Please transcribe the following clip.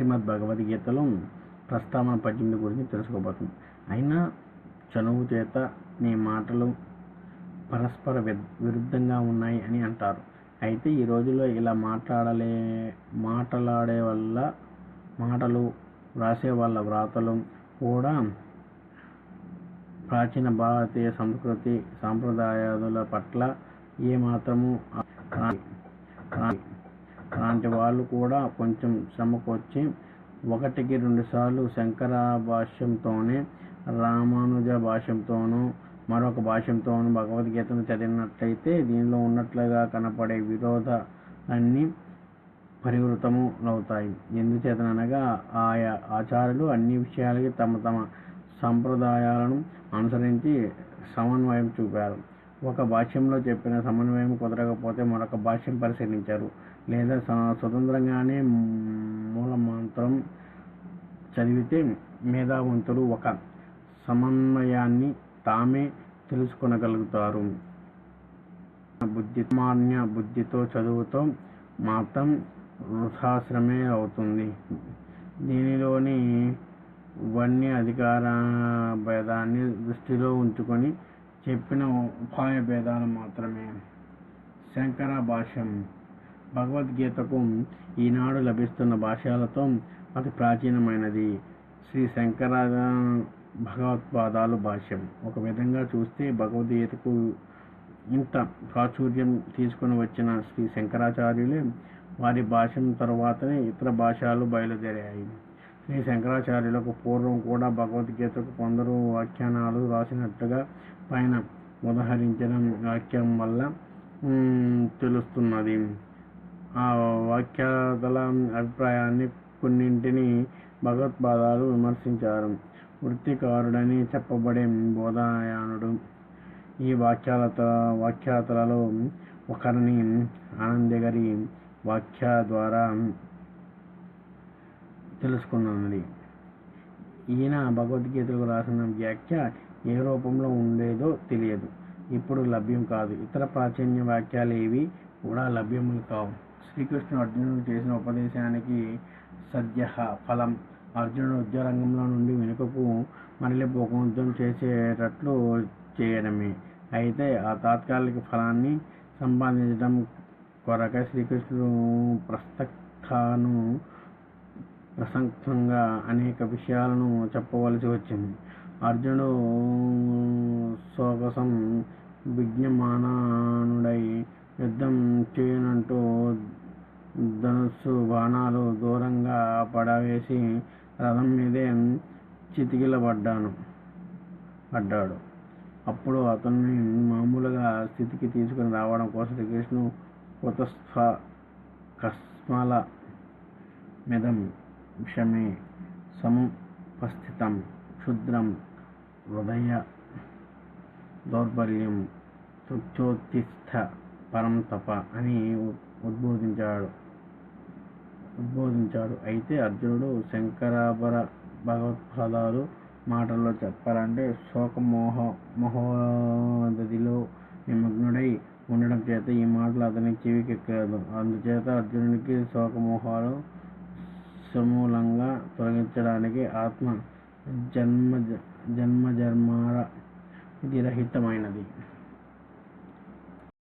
శ్రీమద్ భగవద్గీతలో ప్రస్తావన పట్టింది గురించి తెలుసుకోబోతుంది. అయినా చనువు చేత నీ మాటలు పరస్పర వి- విరుద్ధంగా ఉన్నాయి అని అంటారు. అయితే ఈ రోజుల్లో ఇలా మాట్లాడలే మాట్లాడే వల్ల మాటలు వ్రాసే వాళ్ళ వ్రాతలు కూడా ప్రాచీన భారతీయ సంస్కృతి సాంప్రదాయాల పట్ల ఏమాత్రము అలాంటి వాళ్ళు కూడా కొంచెం శ్రమకొచ్చి ఒకటికి రెండు సార్లు శంకర భాష్యంతోనే రామానుజ భాష్యంతోనూ మరొక భాష్యంతోనూ భగవద్గీతను చదివినట్లయితే దీనిలో ఉన్నట్లుగా కనపడే విరోధాలన్నీ పరివృతము అవుతాయి. ఎందుచేతనగా ఆయా ఆచార్యులు అన్ని విషయాలకి తమ తమ సంప్రదాయాలను అనుసరించి సమన్వయం చూపారు. ఒక భాష్యంలో చెప్పిన సమన్వయం కుదరకపోతే మరొక భాష్యం పరిశీలించారు. లేదా స్వతంత్రంగానే మూల మంత్రం చదివితే మేధావంతులు ఒక సమన్వయాన్ని తామే తెలుసుకొనగలుగుతారు. బుద్ధి మాన్య బుద్ధితో చదువుతో మాత్రం వృధాశ్రమే అవుతుంది. దీనిలోని వన్య అధికార భేదాన్ని దృష్టిలో ఉంచుకొని చెప్పిన ఉపాయ భేదాలు మాత్రమే. శంకర భాష్యం. భగవద్గీతకు ఈనాడు లభిస్తున్న భాష్యాలతో అతి ప్రాచీనమైనది. శ్రీ శంకర భగవత్పాదాలు భాష్యం. ఒక విధంగా చూస్తే భగవద్గీతకు ఇంత ప్రాచుర్యం తీసుకుని వచ్చిన శ్రీ శంకరాచార్యులే వారి భాష్యం తరువాతనే ఇతర భాషలు బయలుదేరాయి. శ్రీ శంకరాచార్యులకు పూర్వం కూడా భగవద్గీతకు కొందరు వ్యాఖ్యానాలు రాసినట్టుగా పైన ఉదహరించిన వాక్యం వల్ల తెలుస్తున్నది. ఆ వాక్యాల అభిప్రాయాన్ని కొన్నింటిని భగవత్పాదాలు విమర్శించారు. వృత్తికారుడని చెప్పబడే బోధాయానుడు. ఈ వాక్యాలత వాఖ్యాతలలో ఒకరిని ఆనందగిరి వాక్య ద్వారా తెలుసుకున్నది. ఈయన భగవద్గీతకు రాసిన వ్యాఖ్య ఏ రూపంలో ఉండేదో తెలియదు. ఇప్పుడు లభ్యం కాదు. ఇతర ప్రాచీన వాక్యాలు ఏవి కూడా లభ్యములు కావు. శ్రీకృష్ణుడు అర్జునుడు చేసిన ఉపదేశానికి సద్య ఫలం. అర్జునుడు విద్యారంగంలో నుండి వెనుకకు మరలిపోక యుద్ధం చేసేటట్లు చేయడమే. అయితే ఆ తాత్కాలిక ఫలాన్ని సంపాదించడం కొరక శ్రీకృష్ణుడు ప్రస్తక్తాను ప్రసక్తంగా అనేక విషయాలను చెప్పవలసి వచ్చింది. అర్జునుడు సోకసం విజ్ఞమానానుడై యుద్ధం చేయనంటూ ధనుస్సు బాణాలు దూరంగా పడవేసి రథం మీదే చితికిలబడ్డాను పడ్డాడు. అప్పుడు అతన్ని మామూలుగా స్థితికి తీసుకుని రావడం కోసం శ్రీకృష్ణుడు కుతస్థ కస్మల మిదం విషమే సముపస్థితం క్షుద్రం హృదయ దౌర్బల్యం తృప్తోత్తిష్ట పరం తప అని ఉద్బోధించాడు. ఉద్బోధించాడు. అయితే అర్జునుడు శంకరాభర భగవత్పాదాలు మాటల్లో చెప్పాలంటే శోకమోహ మహోదధిలో నిమగ్నుడై ఉండడం చేత ఈ మాటలు అతనికి చెవికెక్కలేదు. అందుచేత అర్జునుడికి శోకమోహాలు సమూలంగా తొలగించడానికి ఆత్మ జన్మ జన్మ జన్మాల విధిరహితమైనది